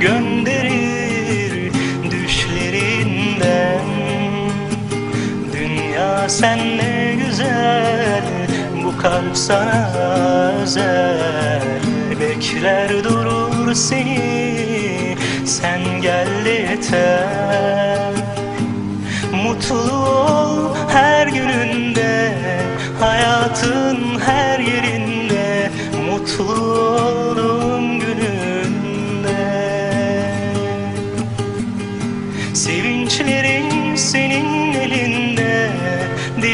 gönderir düşlerinden. Dünya senle güzel Bu kalp sana özel. Bekler durur seni Sen gel yeter. Mutlu ol her gününde Hayatın her yerinde. Mutlu olduğum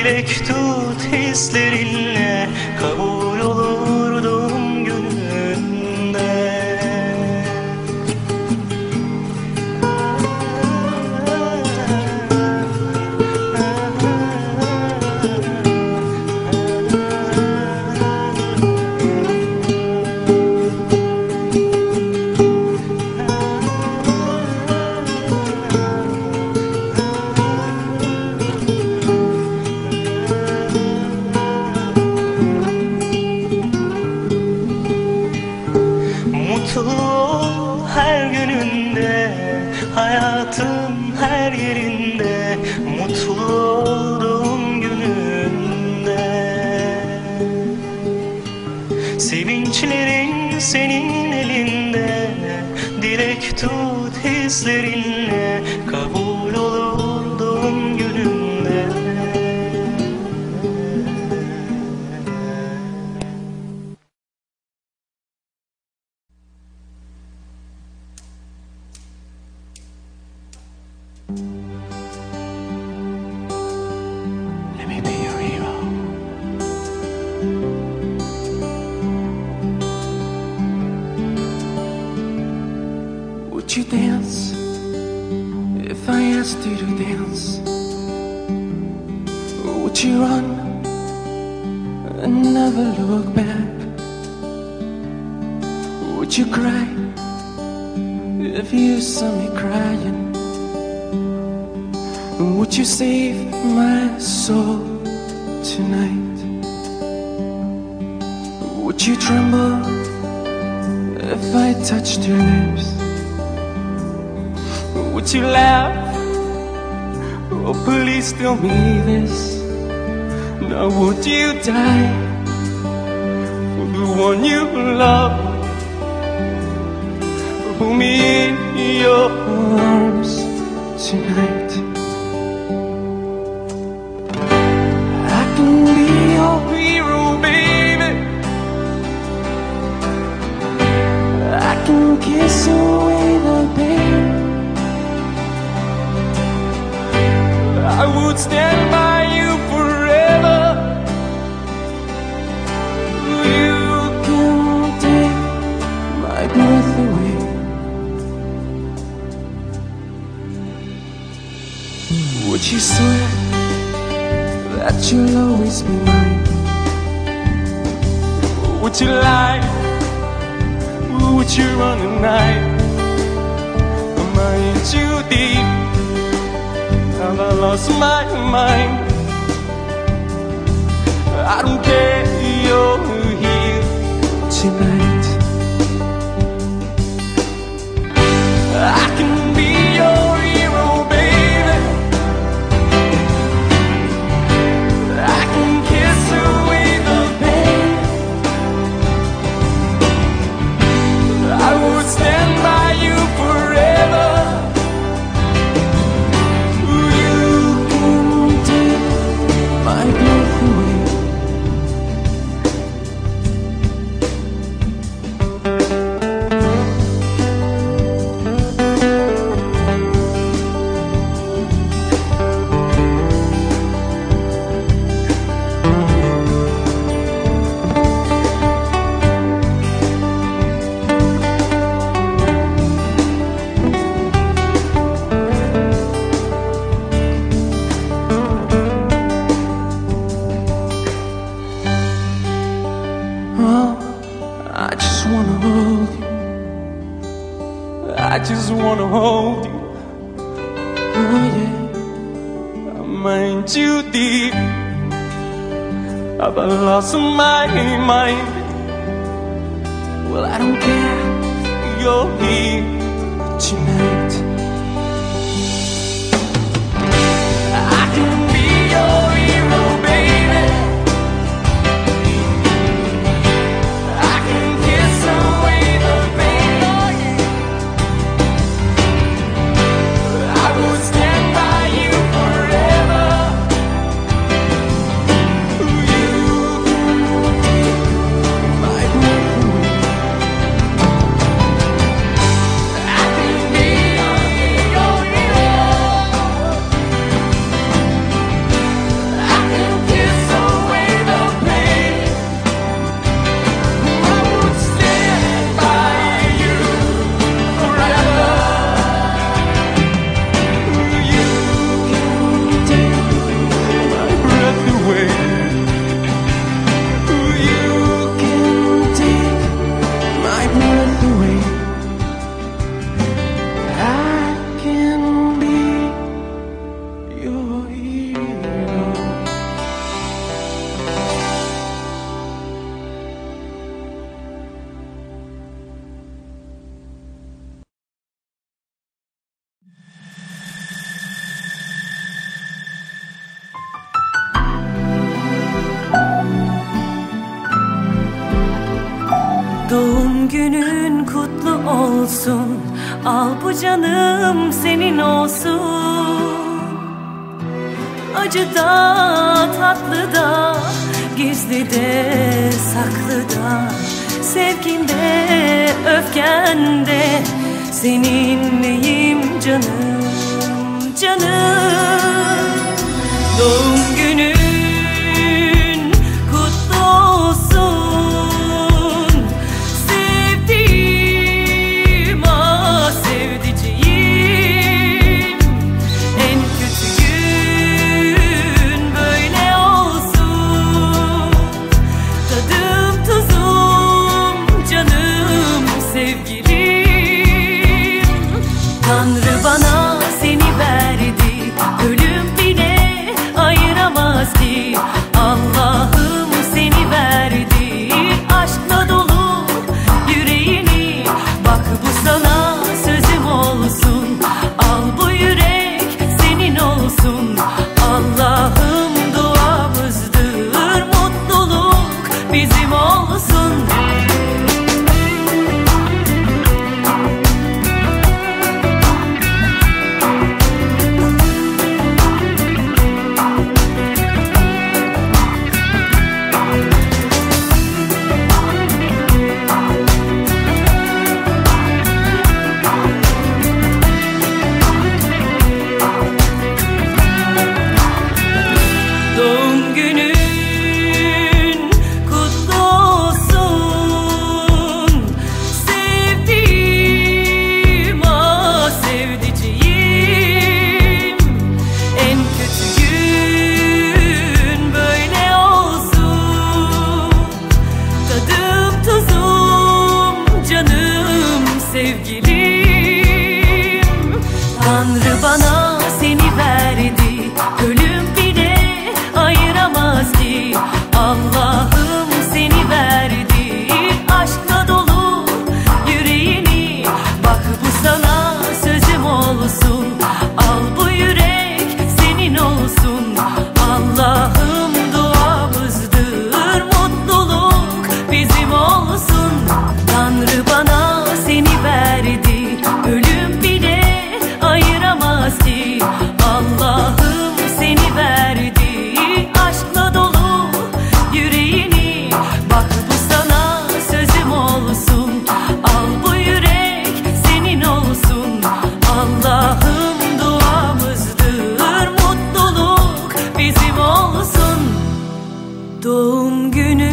Dilek tut hislerinle Kabul olur yerinde Mutlu olduğum gününde Sevinçlerin senin elinde Dilek tut hislerinle Kabul olur gününde Let you dance if I asked you to dance? Would you run and never look back? Would you cry if you saw me crying? Would you save my soul tonight? Would you tremble if I touched your lips? Would you laugh? Oh, please tell me this. Now, would you die for the one you love? Hold me in your arms tonight. I would stand by you forever. You can take my breath away. Would you swear that you'll always be mine? Would you lie? Would you run at night? Am I in too deep? Have I lost my mind? I don't care, you're here tonight. mind too deep I've lost my mind Well, I don't care. You're here tonight. olsun. Al bu canım senin olsun. Acı da tatlı da Gizli de saklı da. Sevkinde öfkende Seninleyim canım canım? Doğum günü doğum günü